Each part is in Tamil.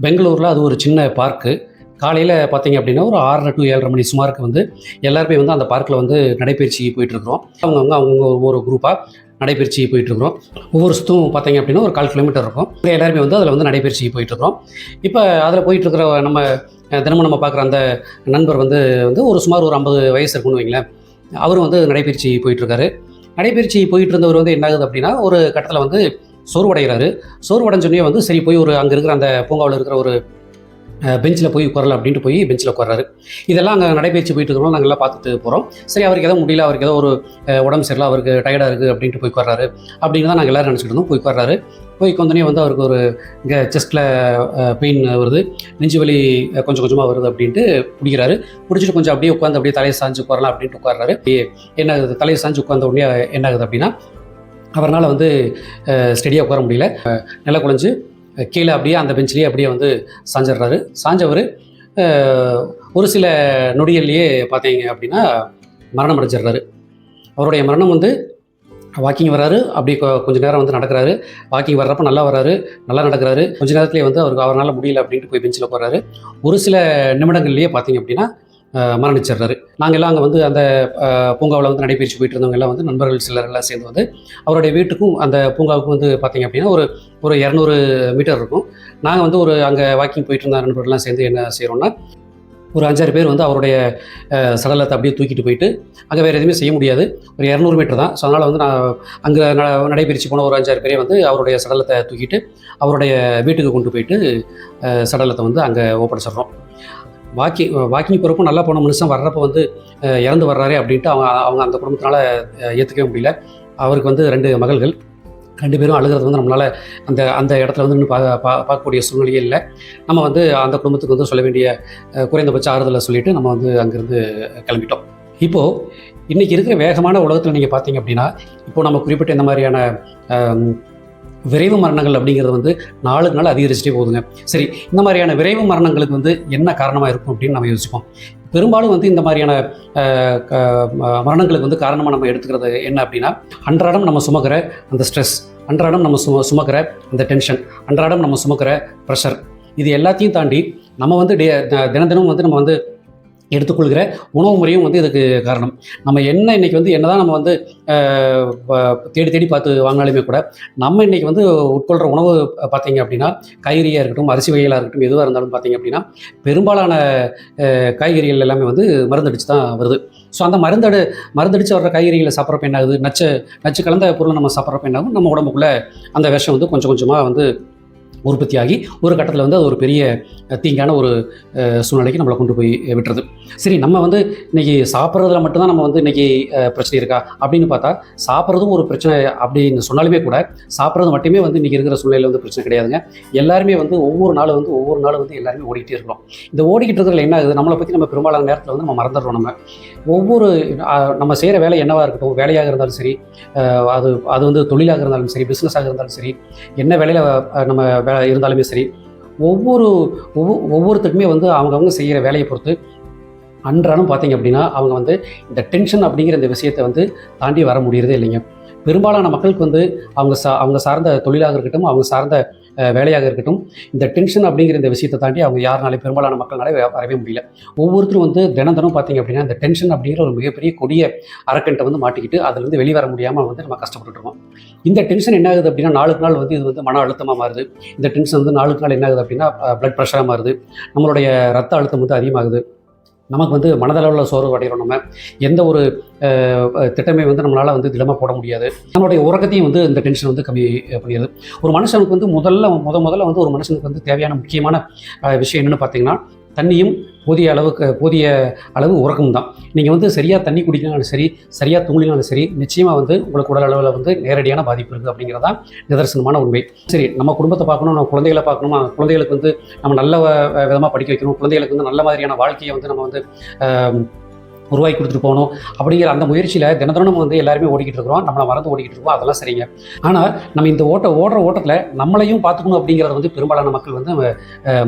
பெங்களூரில் அது ஒரு சின்ன பார்க்கு காலையில் பார்த்தீங்க அப்படின்னா ஒரு ஆறரை டு ஏழரை மணி சுமாருக்கு வந்து எல்லாருமே வந்து அந்த பார்க்கில் வந்து நடைபயிற்சி போயிட்டுருக்குறோம் அவங்கவுங்க அவங்க ஒவ்வொரு குரூப்பாக நடைபயிற்சி போயிட்டுருக்குறோம் ஒவ்வொரு சுத்தும் பார்த்தீங்க அப்படின்னா ஒரு கால் கிலோமீட்டர் இருக்கும். எல்லாருமே வந்து அதில் வந்து நடைபயிற்சி போயிட்டுருக்குறோம் இப்போ அதில் போயிட்டுருக்கிற நம்ம தினமும் நம்ம பார்க்குற அந்த நண்பர் வந்து வந்து ஒரு சுமார் ஒரு ஐம்பது வயசு இருக்குன்னு வைங்களேன். அவரும் வந்து நடைபயிற்சி போயிட்டுருக்காரு நடைபயிற்சி போயிட்டு இருந்தவர் வந்து என்ன ஆகுது அப்படின்னா ஒரு கட்டத்தில் வந்து சோர்வடைகிறாரு. சோர்வடைஞ்சோடனே வந்து சரி போய் ஒரு அங்கே இருக்கிற அந்த பூங்காவில் இருக்கிற ஒரு பெஞ்சில் போய் உட்காரலாம் அப்படின்ட்டு போய் பெஞ்சில் உட்காராரு இதெல்லாம் அங்கே நடைபயிற்சி போயிட்டு இருக்கிறோம் நாங்கள் எல்லாம் பார்த்துட்டு போகிறோம் சரி அவருக்கு ஏதோ முடியல அவருக்கு ஏதோ ஒரு உடம்பு சரியில்லை அவருக்கு டயர்டாக இருக்குது அப்படின்ட்டு போய் உட்காராரு அப்படின்னு தான் நாங்கள் எல்லோரும் நினச்சிட்டு இருந்தோம். போய் உட்காராரு போய் கொஞ்சனே வந்து அவருக்கு ஒரு இங்கே செஸ்ட்டில் பெயின் வருது. நெஞ்சு வலி கொஞ்சம் கொஞ்சமாக வருது அப்படின்ட்டு பிடிக்கிறாரு பிடிச்சிட்டு கொஞ்சம் அப்படியே உட்காந்து அப்படியே தலையை சாஞ்சு உட்காரலாம் அப்படின்ட்டு உட்கார்றாரு. அப்படியே என்ன ஆகுது? தலையை சாஞ்சு உட்காந்த உடனே என்ன ஆகுது அப்படின்னா அவரால் வந்து ஸ்டெடியாக உட்கார முடியல. நில குழஞ்சு கீழே அப்படியே அந்த பெஞ்சிலேயே அப்படியே வந்து சாஞ்சிடுறாரு. சாஞ்சவர் ஒரு சில நொடிகள்லேயே பார்த்தீங்க அப்படின்னா மரணம் அடைஞ்சிடுறாரு. அவருடைய மரணம் வந்து வாக்கிங் வராரு அப்படி கொ- கொஞ்ச நேரம் வந்து நடக்கிறாரு. வாக்கிங் வர்றப்ப நல்லா வராரு நல்லா நடக்கிறாரு. கொஞ்ச நேரத்துலேயே வந்து அவருக்கு அவரால் முடியல அப்படின்ட்டு போய் பெஞ்சில் போகிறாரு ஒரு சில நிமிடங்கள்லேயே பார்த்தீங்க அப்படின்னா மரணிச்சிடுறாரு. நாங்கள் எல்லாம் அங்கே வந்து அந்த பூங்காவில் வந்து நடைபயிற்சி போயிட்டு இருந்தவங்க எல்லாம் வந்து நண்பர்கள் சிலர் எல்லாம் சேர்ந்து வந்து அவருடைய வீட்டுக்கும் அந்த பூங்காவுக்கும் வந்து பார்த்தீங்க அப்படின்னா ஒரு ஒரு இரநூறு மீட்டர் இருக்கும். நாங்கள் வந்து ஒரு அங்கே வாக்கிங் போயிட்டு இருந்த நண்பர்கள்லாம் சேர்ந்து என்ன செய்கிறோன்னா ஒரு அஞ்சாறு பேர் வந்து அவருடைய சடலத்தை அப்படியே தூக்கிட்டு போயிட்டு அங்கே வேறு எதுவுமே செய்ய முடியாது. ஒரு இரநூறு மீட்டர் தான். ஸோ அதனால் வந்து நான் அங்கே ந நடைபயிற்சி போன ஒரு அஞ்சாறு பேரே வந்து அவருடைய சடலத்தை தூக்கிட்டு அவருடைய வீட்டுக்கு கொண்டு போயிட்டு சடலத்தை வந்து அங்கே ஒப்படைச்சிடுறோம் வாக்கிங் வாக்கிங் போகிறப்போ நல்லா போன மனுஷன் வர்றப்போ வந்து இறந்து வர்றாரே அப்படின்ட்டு அவங்க அவங்க அந்த குடும்பத்தினால ஏற்றுக்கவே முடியல. அவருக்கு வந்து ரெண்டு மகள்கள். ரெண்டு பேரும் அழுகிறது வந்து நம்மளால் அந்த அந்த இடத்துல வந்து இன்னும் பா பா பார்க்கக்கூடிய சூழ்நிலையே இல்லை. நம்ம வந்து அந்த குடும்பத்துக்கு வந்து சொல்ல வேண்டிய குறைந்தபட்ச ஆறுதலை சொல்லிட்டு நம்ம வந்து அங்கேருந்து கிளம்பிட்டோம். இப்போது இன்றைக்கி இருக்கிற வேகமான உலகத்தில் நீங்கள் பார்த்தீங்க அப்படின்னா இப்போது நம்ம குறிப்பிட்ட இந்த மாதிரியான விரைவு மரணங்கள் அப்படிங்கிறது வந்து நாளுக்கு நாள் அதிகரிச்சுட்டே போகுதுங்க. சரி இந்த மாதிரியான விரைவு மரணங்களுக்கு வந்து என்ன காரணமாக இருக்கும் அப்படின்னு நம்ம யோசிப்போம். பெரும்பாலும் வந்து இந்த மாதிரியான க- மரணங்களுக்கு வந்து காரணமாக நம்ம எடுத்துக்கிறது என்ன அப்படின்னா அன்றாடம் நம்ம சுமக்கிற அந்த ஸ்ட்ரெஸ் அன்றாடம் நம்ம சும சுமக்கிற அந்த டென்ஷன் அன்றாடம் நம்ம சுமக்கிற ப்ரெஷர் இது எல்லாத்தையும் தாண்டி நம்ம வந்து டே த- தினம் தினம் வந்து நம்ம வந்து எடுத்துக்கொள்கிற உணவு முறையும் வந்து இதுக்கு காரணம். நம்ம என்ன இன்னைக்கு வந்து என்னதான் நம்ம வந்து தேடி தேடி பார்த்து வாங்கினாலுமே கூட நம்ம இன்றைக்கி வந்து உட்கொள்கிற உணவு பார்த்திங்க அப்படின்னா காய்கறியாக இருக்கட்டும் அரிசி வகைகளாக இருக்கட்டும் எதுவாக இருந்தாலும் பார்த்தீங்க அப்படின்னா பெரும்பாலான காய்கறிகள் எல்லாமே வந்து மருந்தடிச்சு தான் வருது. ஸோ அந்த மருந்தடு மருந்தடிச்சு வர்ற காய்கறிகளை சாப்பிட்றப்ப என்ன ஆகுது? நச்சு நச்சு கலந்த பொருளை நம்ம சாப்பிட்றப்ப என்ன ஆகும்? நம்ம உடம்புக்குள்ளே அந்த விஷம் வந்து கொஞ்சம் கொஞ்சமாக வந்து உற்பத்தியாகி ஒரு கட்டத்தில் வந்து அது ஒரு பெரிய தீங்கான ஒரு சூழ்நிலைக்கு நம்மளை கொண்டு போய் விட்டுறது சரி நம்ம வந்து இன்னைக்கு சாப்பிட்றதுல மட்டும்தான் நம்ம வந்து இன்னைக்கு பிரச்சனை இருக்கா? அப்படின்னு பார்த்தா சாப்பிட்றதும் ஒரு பிரச்சனை அப்படின்னு சொன்னாலுமே கூட சாப்பிட்றது மட்டுமே வந்து இன்னைக்கு இருக்கிற சூழ்நிலையில் வந்து பிரச்சனை கிடையாதுங்க. எல்லாருமே வந்து ஒவ்வொரு நாளும் வந்து ஒவ்வொரு நாளும் வந்து எல்லாருமே ஓடிக்கிட்டே இருக்கிறோம். இந்த ஓடிக்கிட்டு இருக்கிறதுல என்ன ஆகுது? நம்மளை பற்றி நம்ம பெரும்பாலான நேரத்தில் வந்து நம்ம மறந்துடுறோம் நம்ம. ஒவ்வொரு நம்ம செய்கிற வேலை என்னவாக இருக்கட்டும் வேலையாக இருந்தாலும் சரி அது அது வந்து தொழிலாக இருந்தாலும் சரி பிஸ்னஸாக இருந்தாலும் சரி என்ன வேலையில் நம்ம வே இருந்தாலுமே சரி ஒவ்வொரு ஒவ்வொ- ஒவ்வொருத்தருக்குமே வந்து அவங்கவுங்க செய்கிற வேலையை பொறுத்து அன்றாடம் பார்த்தீங்க அப்படின்னா அவங்க வந்து இந்த டென்ஷன் அப்படிங்கிற இந்த விஷயத்தை வந்து தாண்டி வர முடியறதே இல்லைங்க. பெரும்பாலான மக்களுக்கு வந்து அவங்க சா அவங்க சார்ந்த தொழிலாக இருக்கட்டும் அவங்க சார்ந்த வேலையாக இருக்கட்டும் இந்த டென்ஷன் அப்படிங்கிற இந்த விஷயத்தை தாண்டி அவங்க யாருனாலே பெரும்பாலான மக்கள்னாலே வரவே முடியல. ஒவ்வொருத்தரும் வந்து தினம் தினம் பார்த்தீங்க அப்படின்னா இந்த டென்ஷன் அப்படிங்கிற ஒரு மிகப்பெரிய கொடிய அரக்கன்ட்ட வந்து மாட்டிக்கிட்டு அதுலேருந்து வெளிவர முடியாமல் வந்து நம்ம கஷ்டப்பட்டுட்டு இருக்கோம். இந்த டென்ஷன் என்ன ஆகுது அப்படின்னா நாளுக்கு நாள் வந்து இது வந்து மன அழுத்தமாக மாறுது. இந்த டென்ஷன் வந்து நாளுக்கு நாள் என்ன ஆகுது அப்படின்னா ப்ளட் ப்ரெஷராக மாறுது. நம்மளுடைய ரத்த அழுத்தம் வந்து அதிகமாகுது. நமக்கு வந்து மனதளவில் சோர்வு அடைகிறோம் நம்ம. எந்த ஒரு திட்டமே வந்து நம்மளால் வந்து திடமாக போட முடியாது. நம்மளுடைய உறக்கத்தையும் வந்து இந்த டென்ஷன் வந்து கம்மி பண்ணிடுது. ஒரு மனுஷனுக்கு வந்து முதல்ல முத முதல்ல வந்து ஒரு மனுஷனுக்கு வந்து தேவையான முக்கியமான விஷயம் என்னென்னு பார்த்தீங்கன்னா தண்ணியும் போதிய அளவுக்கு போதிய அளவு உறக்கம் தான் நீங்கள் வந்து சரியாக தண்ணி குடிக்கலனாலும் சரி சரியாக தூங்கினாலும் சரி நிச்சயமாக வந்து உங்களுக்கு உடல் அளவில் வந்து நேரடியான பாதிப்பு இருக்குது அப்படிங்கிறதா நிதர்சனமான உண்மை. சரி நம்ம குடும்பத்தை பார்க்கணும் நம்ம குழந்தைகளை பார்க்கணும்? குழந்தைகளுக்கு வந்து நம்ம நல்ல விதமாக படிக்க வைக்கணும். குழந்தைகளுக்கு வந்து நல்ல மாதிரியான வாழ்க்கையை வந்து நம்ம வந்து உருவாக்கி கொடுத்துட்டு போகணும். அப்படிங்கிற அந்த முயற்சியில் தினதினம் நம்ம வந்து எல்லாருமே ஓடிக்கிட்டு இருக்கிறோம். நம்மளை மறந்து ஓடிக்கிட்டு இருக்கோம். அதெல்லாம் சரிங்க. ஆனால் நம்ம இந்த ஓட்ட ஓடுற ஓட்டத்தில் நம்மளையும் பார்த்துக்கணும் அப்படிங்கிறத வந்து பெரும்பாலான மக்கள் வந்து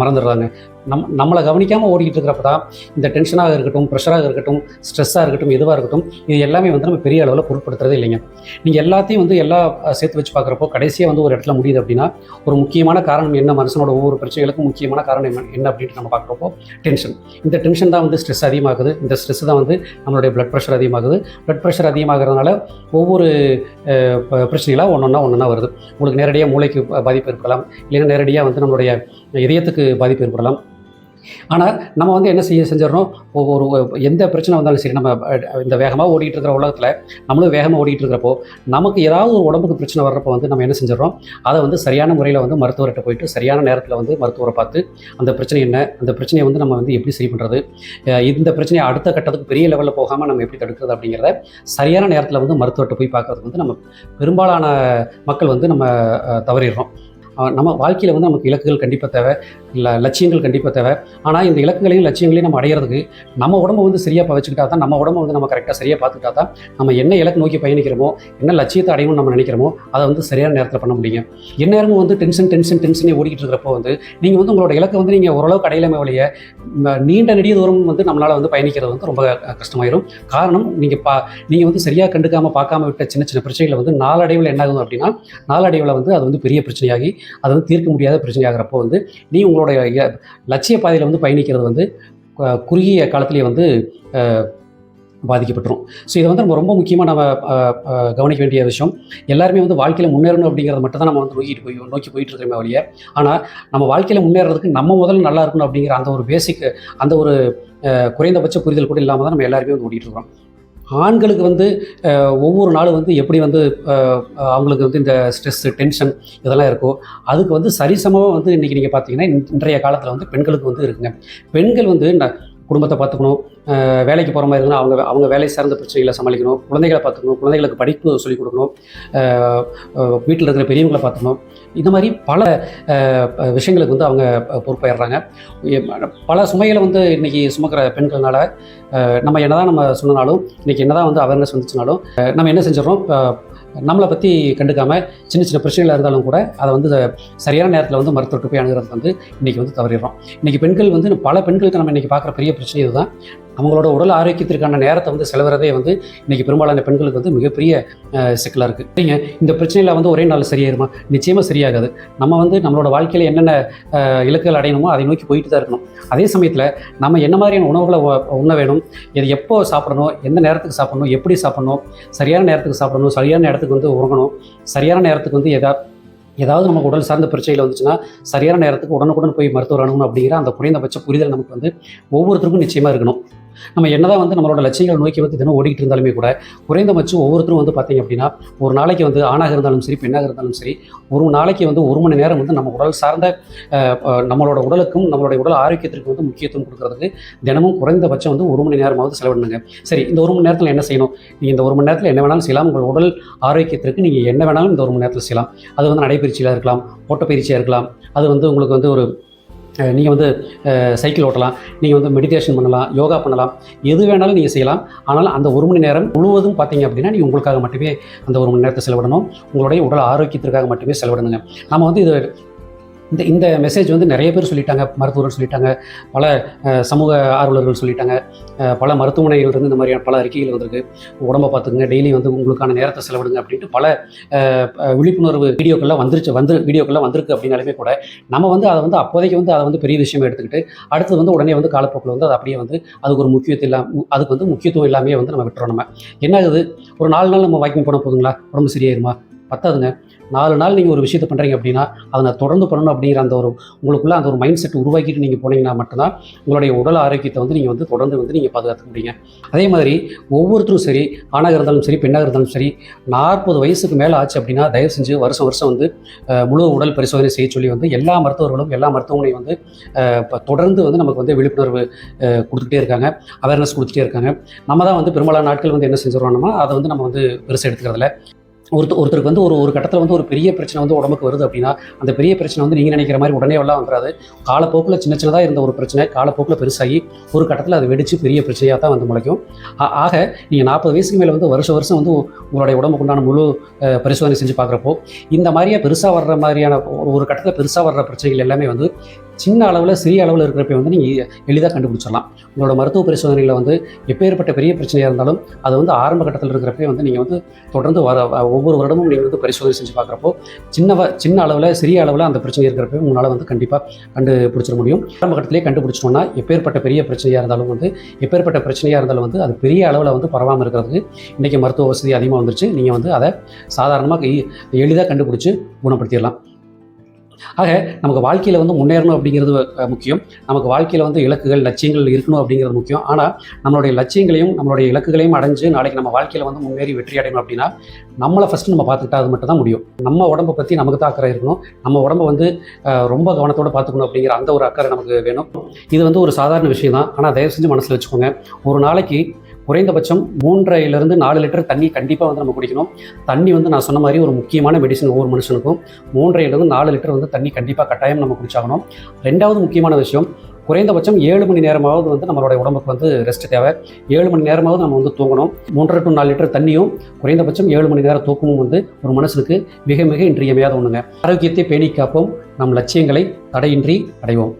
மறந்துடுறாங்க. நம் நம்மளை கவனிக்காமல் ஓடிக்கிட்டு இருக்கிறப்ப தான் இந்த டென்ஷனாக இருக்கட்டும் ப்ரெஷராக இருக்கட்டும் ஸ்ட்ரெஸ்ஸாக இருக்கட்டும் எதுவாக இருக்கட்டும் இது எல்லாமே வந்து நம்ம பெரிய அளவில் பொருட்படுத்துறதே இல்லைங்க. நீங்கள் எல்லாத்தையும் வந்து எல்லா சேர்த்து வச்சு பார்க்குறப்போ கடைசியாக வந்து ஒரு இடத்துல முடியுது அப்படின்னா ஒரு முக்கியமான காரணம் என்ன மனுஷனோட ஒவ்வொரு பிரச்சனைகளுக்கும் முக்கியமான காரணம் என்ன என்ன அப்படின்ட்டு நம்ம பார்க்குறப்போ டென்ஷன் இந்த டென்ஷன் தான் வந்து ஸ்ட்ரெஸ் அதிகமாகுது. இந்த ஸ்ட்ரெஸ் தான் வந்து நம்மளுடைய பிளட் ப்ரெஷர் அதிகமாகுது. பிளட் ப்ரெஷர் அதிகமாகிறதுனால ஒவ்வொரு பிரச்சனைகளாக ஒன்று ஒன்றா வருது. உங்களுக்கு நேரடியாக மூளைக்கு பாதிப்பு ஏற்படலாம். இல்லைன்னா நேரடியாக வந்து நம்மளுடைய இதயத்துக்கு பாதிப்பு ஏற்படலாம். ஆனால் நம்ம வந்து என்ன செய்ய செஞ்சிடறோம்? ஒவ்வொரு எந்த பிரச்சனை வந்தாலும் சரி நம்ம இந்த வேகமாக ஓடிட்டு இருக்கிற உலகத்தில் நம்மளும் வேகமாக ஓடிட்டு இருக்கிறப்போ நமக்கு ஏதாவது ஒரு உடம்புக்கு பிரச்சனை வர்றப்போ வந்து நம்ம என்ன செஞ்சிடறோம்? அதை வந்து சரியான முறையில் வந்து மருத்துவர்கிட்ட போயிட்டு சரியான நேரத்தில் வந்து மருத்துவரை பார்த்து அந்த பிரச்சனை என்ன? அந்த பிரச்சனையை வந்து நம்ம வந்து எப்படி சரி பண்ணுறது இந்த பிரச்சனையை அடுத்த கட்டத்துக்கு பெரிய லெவலில் போகாமல் நம்ம எப்படி தடுக்கிறது அப்படிங்கிறத சரியான நேரத்தில் வந்து மருத்துவர்கிட்ட போய் பார்க்கறதுக்கு வந்து நம்ம பெரும்பாலான மக்கள் வந்து நம்ம தவறிடுறோம். நம்ம வாழ்க்கையில் வந்து நமக்கு இலக்குகள் கண்டிப்பாக தேவை இல்லை லட்சியங்கள் கண்டிப்பாக தேவை. ஆனால் இந்த இலக்குகளையும் லட்சியங்களையும் நம்ம அடையிறதுக்கு நம்ம உடம்பு வந்து சரியாக வச்சுக்கிட்டா தான் நம்ம உடம்பு வந்து நம்ம கரெக்டாக சரியாக பார்த்துக்கிட்டா தான் நம்ம என்ன இலக்கு நோக்கி பயணிக்கிறோமோ என்ன லட்சியத்தை அடையணும்னு நம்ம நினைக்கிறோமோ அதை வந்து சரியான நேரத்தில் பண்ண முடியும். எந்நேரமும் வந்து டென்ஷன் டென்ஷன் டென்ஷனே ஓடிக்கிட்டு இருக்கிறப்போ வந்து நீங்கள் வந்து உங்களோட இலக்கை வந்து நீங்கள் ஓரளவுக்கு அடையலாமே வழிய நீண்ட நெடிய தூரம் வந்து நம்மளால் வந்து பயணிக்கிறது வந்து ரொம்ப கஷ்டமாயிடும் கஷ்டமாயிரும். காரணம் நீங்கள் பா நீங்கள் வந்து சரியாக கண்டுக்காமல் பார்க்காம விட்ட சின்ன சின்ன பிரச்சனைகளை வந்து நாளடைவில் என்ன ஆகும் அப்படின்னா நாளடைவில் வந்து அது வந்து பெரிய பிரச்சனையாகி அது வந்து தீர்க்க முடியாத பிரச்சனையாகிறப்போ வந்து நீ உங்களுடைய லட்சிய பாதையில் வந்து பயணிக்கிறது வந்து குறுகிய காலத்திலேயே வந்து பாதிக்கப்பட்டுரும். ஸோ இதை வந்து நம்ம ரொம்ப முக்கியமாக நம்ம கவனிக்க வேண்டிய விஷயம். எல்லாருமே வந்து வாழ்க்கையில் முன்னேறணும் அப்படிங்கிறத மட்டும் தான் நம்ம வந்து நோக்கிட்டு போய் நோக்கி போயிட்டு இருக்கிறோமே வழியே ஆனால் நம்ம வாழ்க்கையில் முன்னேறதுக்கு நம்ம முதல்ல நல்லா இருக்கணும் அப்படிங்கிற அந்த ஒரு பேசிக் அந்த ஒரு குறைந்தபட்ச புரிதல் கூட இல்லாமல் தான் நம்ம எல்லாருமே வந்து ஓடிட்டு இருக்கிறோம். ஆண்களுக்கு வந்து ஒவ்வொரு நாளும் வந்து எப்படி வந்து அவங்களுக்கு வந்து இந்த ஸ்ட்ரெஸ்ஸு டென்ஷன் இதெல்லாம் இருக்கோ அதுக்கு வந்து சரிசமமாக வந்து இன்றைக்கி நீங்கள் பார்த்தீங்கன்னா இன்- இன்றைய காலத்தில் வந்து பெண்களுக்கு வந்து இருக்குங்க. பெண்கள் வந்து குடும்பத்தை பார்த்துக்கணும். வேலைக்கு போகிற மாதிரி இருந்தால் அவங்க அவங்க வேலை சார்ந்த பிரச்சனைகளை சமாளிக்கணும். குழந்தைகளை பார்த்துக்கணும். குழந்தைகளுக்கு படிப்பு சொல்லிக் கொடுக்கணும். வீட்டில் இருக்கிற பெரியவங்களை பார்த்துக்கணும். இந்த மாதிரி பல விஷயங்களுக்கு வந்து அவங்க அஹ், பல சுமைகளை வந்து இன்றைக்கி சுமக்கிற பெண்கள்னால நம்ம என்ன தான் நம்ம சொன்னாலும் இன்றைக்கி என்னதான் வந்து அவேர்னஸ் வந்துச்சுனாலும் நம்ம என்ன செஞ்சிடறோம்? நம்மளை பற்றி கண்டுக்காமல் சின்ன சின்ன பிரச்சனைகள் இருந்தாலும் கூட அதை வந்து சரியான நேரத்தில் வந்து மருத்துவர்கிட்ட போய் அணுகிறது வந்து இன்றைக்கி வந்து தவறிடுறோம். இன்றைக்கி பெண்கள் வந்து பல பெண்களுக்கு நம்ம இன்றைக்கி பார்க்குற பெரிய பிரச்சனை இதுதான். அவங்களோட உடல் ஆரோக்கியத்திற்கான நேரத்தை வந்து செலவுறதே வந்து இன்றைக்கி பெரும்பாலான பெண்களுக்கு வந்து மிகப்பெரிய சிக்கலாக இருக்குது சரிங்க இந்த பிரச்சனையில் வந்து ஒரே நாள் சரியாயிருமா? நிச்சயமாக சரியாகாது. நம்ம வந்து நம்மளோட வாழ்க்கையில் என்னென்ன இலக்குகள் அடையணுமோ அதை நோக்கி போயிட்டு தான் இருக்கணும். அதே சமயத்தில் நம்ம என்ன மாதிரியான உணவுகளை உண்ண வேணும்? இது எப்போ சாப்பிடணும்? எந்த நேரத்துக்கு சாப்பிடணும்? எப்படி சாப்பிடணும்? சரியான நேரத்துக்கு சாப்பிடணும்? சரியான நேரத்துக்கு வந்து உறங்கணும்? சரியான நேரத்துக்கு வந்து எதா ஏதாவது நமக்கு உடல் சார்ந்த பிரச்சனைகள் வந்துச்சுன்னா சரியான நேரத்துக்கு உடனுக்குடன் போய் மருத்துவர் அணுகணும் அப்படிங்கிற அந்த குறைந்தபட்ச புரிதல் நமக்கு வந்து ஒவ்வொருத்தருக்கும் நிச்சயமாக இருக்கணும். நம்ம என்னதான் வந்து நம்மளோட லட்சியங்களை நோக்கி வந்து தினம் ஓடிக்கிட்டு இருந்தாலுமே கூட குறைந்தபட்சம் ஒவ்வொருத்தரும் வந்து பார்த்தீங்க அப்படின்னா ஒரு நாளைக்கு வந்து ஆணாக இருந்தாலும் சரி பெண்ணாக இருந்தாலும் சரி ஒரு நாளைக்கு வந்து ஒரு மணி நேரம் வந்து நம்ம உடல் சார்ந்த நம்மளோட உடலுக்கும் நம்மளுடைய உடல் ஆரோக்கியத்திற்கு வந்து முக்கியத்துவம் கொடுக்கறதுக்கு தினமும் குறைந்தபட்சம் வந்து ஒரு மணி நேரமாவது செலவிடணுங்க. சரி இந்த ஒரு மணி நேரத்தில் என்ன செய்யணும்? நீங்கள் இந்த ஒரு மணி நேரத்தில் என்ன வேணாலும் செய்யலாம். உங்கள் உடல் ஆரோக்கியத்திற்கு நீங்கள் என்ன வேணாலும் இந்த ஒரு மணி நேரத்தில் செய்யலாம். அது வந்து நடைப்பயிற்சியாக இருக்கலாம் ஓட்டப்பயிற்சியாக இருக்கலாம். அது வந்து உங்களுக்கு வந்து ஒரு நீங்கள் வந்து சைக்கிள் ஓட்டலாம் நீங்கள் வந்து மெடிடேஷன் பண்ணலாம் யோகா பண்ணலாம் எது வேணாலும் நீங்கள் செய்யலாம். ஆனால் அந்த ஒரு மணி நேரம் முழுவதும் பார்த்தீங்க அப்படின்னா நீங்கள் உங்களுக்காக மட்டுமே அந்த ஒரு மணி நேரத்தை செலவிடணும். உங்களுடைய உடல் ஆரோக்கியத்திற்காக மட்டுமே செலவிடணுங்க. நம்ம வந்து இது இந்த இந்த மெசேஜ் வந்து நிறைய பேர் சொல்லிட்டாங்க மருத்துவர்கள் சொல்லிட்டாங்க பல சமூக ஆர்வலர்கள் சொல்லிட்டாங்க பல மருத்துவமனைகள் இருந்து இந்த மாதிரியான பல அறிக்கைகள் வந்திருக்கு. உடம்பை பார்த்துக்குங்க டெய்லி வந்து உங்களுக்கான நேரத்தை செலவிடுங்க அப்படின்ட்டு பல விழிப்புணர்வு வீடியோக்கள்லாம் வந்துருச்சு வந்து வீடியோக்கள்லாம் வந்திருக்கு அப்படின்னாலுமே கூட நம்ம வந்து அதை வந்து அப்போதைக்கு வந்து அதை வந்து பெரிய விஷயம் எடுத்துக்கிட்டு அடுத்து வந்து உடனே வந்து காலப்போக்கில் வந்து அது அப்படியே வந்து அதுக்கு ஒரு முக்கியத்துவம் இல்லாம அதுக்கு வந்து முக்கியத்துவம் இல்லாமே வந்து நம்ம விட்டுறோம் நம்ம. என்ன ஆகுது? ஒரு நாலு நாள் நம்ம வாக்கிங் போனால் போதுங்களா? உடம்பு சரியாயிருமா? பத்தாதுங்க. நாலு நாள் நீங்கள் ஒரு விஷயத்தை பண்ணுறீங்க அப்படின்னா அதை நான் தொடர்ந்து பண்ணணும் அப்படிங்கிற அந்த ஒரு உங்களுக்குள்ள அந்த ஒரு மைண்ட் செட் உருவாக்கிட்டு நீங்கள் போனீங்கன்னா மட்டும்தான் உங்களுடைய உடல் ஆரோக்கியத்தை வந்து நீங்கள் வந்து தொடர்ந்து வந்து நீங்கள் பாதுகாத்துக்க முடியுங்க. அதே மாதிரி ஒவ்வொருத்தரும் சரி ஆணாக இருந்தாலும் சரி பெண்ணாக இருந்தாலும் சரி நாற்பது வயசுக்கு மேலே ஆச்சு அப்படின்னா தயவு செஞ்சு வருஷம் வருஷம் வந்து முழு உடல் பரிசோதனை செய்ய சொல்லி வந்து எல்லா மருத்துவர்களும் எல்லா மருத்துவமனையும் வந்து தொடர்ந்து வந்து நமக்கு வந்து விழிப்புணர்வு கொடுத்துட்டே இருக்காங்க அவேர்னஸ் கொடுத்துட்டே இருக்காங்க. நம்ம தான் வந்து பெரும்பாலான நாட்கள் வந்து என்ன செஞ்சிடறோம்னா அதை வந்து நம்ம வந்து பெருசாக எடுத்துக்கிறதுல ஒருத்தர் ஒருத்தருக்கு வந்து ஒரு ஒரு கட்டத்தில் வந்து ஒரு பெரிய பிரச்சனை வந்து உடம்புக்கு வருது அப்படின்னா அந்த பெரிய பிரச்சனை வந்து நீங்கள் நினைக்கிற மாதிரி உடனே எல்லாம் வந்துடாது காலப்போக்கில் சின்ன சின்னதாக இருந்த ஒரு பிரச்சனை காலப்போக்கில் பெருசாகி ஒரு கட்டத்தில் அது வெடித்து பெரிய பிரச்சனையாக தான் வந்து முளைக்கும். ஆக நீங்கள் நாற்பது வயசுக்கு மேலே வந்து வருஷம் வருஷம் வந்து உங்களுடைய உடம்புக்கு உண்டான முழு பரிசோதனை செஞ்சு பார்க்குறப்போ இந்த மாதிரியே பெருசாக வர்ற மாதிரியான ஒரு ஒரு கட்டத்தில் பெருசாக வர்ற பிரச்சனைகள் எல்லாமே வந்து சின்ன அளவில் சிறிய அளவில் இருக்கிறப்ப வந்து நீங்கள் எளிதாக கண்டுபிடிச்சிடலாம். உங்களோட மருத்துவ பரிசோதனையில் வந்து எப்பேற்பட்ட பெரிய பிரச்சனையாக இருந்தாலும் அது வந்து ஆரம்ப கட்டத்தில் இருக்கிறப்ப வந்து நீங்கள் வந்து தொடர்ந்து வர வ- ஒவ்வொரு வருடமும் நீங்கள் வந்து பரிசோதனை செஞ்சு பார்க்குறப்போ சின்ன சின்ன அளவில் சிறிய அளவில் அந்த பிரச்சனை இருக்கிறப்ப உங்களால் வந்து கண்டிப்பாக கண்டுபிடிச்சிட முடியும். ஆரம்ப கட்டத்திலே கண்டுபிடிச்சிட்டோம்னா எப்பேற்பட்ட பெரிய பிரச்சனையாக இருந்தாலும் வந்து எப்பேற்பட்ட பிரச்சனையாக இருந்தாலும் வந்து அது பெரிய அளவில் வந்து பரவாமல் இருக்கிறதுக்கு இன்றைக்கி மருத்துவ வசதி அதிகமாக வந்துருச்சு. நீங்கள் வந்து அதை சாதாரணமாக எளிதாக கண்டுபிடிச்சி குணப்படுத்திடலாம். ஆக நமக்கு வாழ்க்கையில் வந்து முன்னேறணும் அப்படிங்கிறது முக்கியம். நமக்கு வாழ்க்கையில் வந்து இலக்குகள் லட்சியங்கள் இருக்கணும் அப்படிங்கிறது முக்கியம். ஆனால் நம்மளுடைய லட்சியங்களையும் நம்மளுடைய இலக்குகளையும் அடைஞ்சு நாளைக்கு நம்ம வாழ்க்கையில் வந்து முன்னேறி வெற்றி அடையணும் அப்படின்னா நம்மளை ஃபஸ்ட்டு நம்ம பார்த்துக்கிட்டா அது மட்டும் தான் முடியும். நம்ம உடம்பை பற்றி நமக்கு தான் அக்கறை இருக்கணும். நம்ம உடம்பை வந்து ரொம்ப கவனத்தோடு பார்த்துக்கணும் அப்படிங்கிற அந்த ஒரு அக்கறை நமக்கு வேணும். இது வந்து ஒரு சாதாரண விஷயம் தான் ஆனால் தயவு செஞ்சு மனசில் வச்சுக்கோங்க. ஒரு நாளைக்கு குறைந்தபட்சம் மூன்றையிலிருந்து நாலு லிட்டர் தண்ணி கண்டிப்பாக வந்து நம்ம குடிக்கணும். தண்ணி வந்து நான் சொன்ன மாதிரி ஒரு முக்கியமான மெடிசன் ஒவ்வொரு மனுஷனுக்கும். மூன்றையிலிருந்து நாலு லிட்டர் வந்து தண்ணி கண்டிப்பாக கட்டாயம் நம்ம குடிச்சாகணும். ரெண்டாவது முக்கியமான விஷயம் குறைந்தபட்சம் ஏழு மணி நேரமாவது வந்து நம்மளுடைய உடம்புக்கு வந்து ரெஸ்ட் தேவை. ஏழு மணி நேரமாவது நம்ம வந்து தூங்கணும். மூன்றரை டு நாலு லிட்டர் தண்ணியும் குறைந்தபட்சம் ஏழு மணி நேரம் தூக்கமும் வந்து ஒரு மனுஷனுக்கு மிக மிக இன்றியமையாத ஒன்றுங்க ஆரோக்கியத்தை பேணி காப்போம் நம் லட்சியங்களை தடையின்றி அடைவோம்.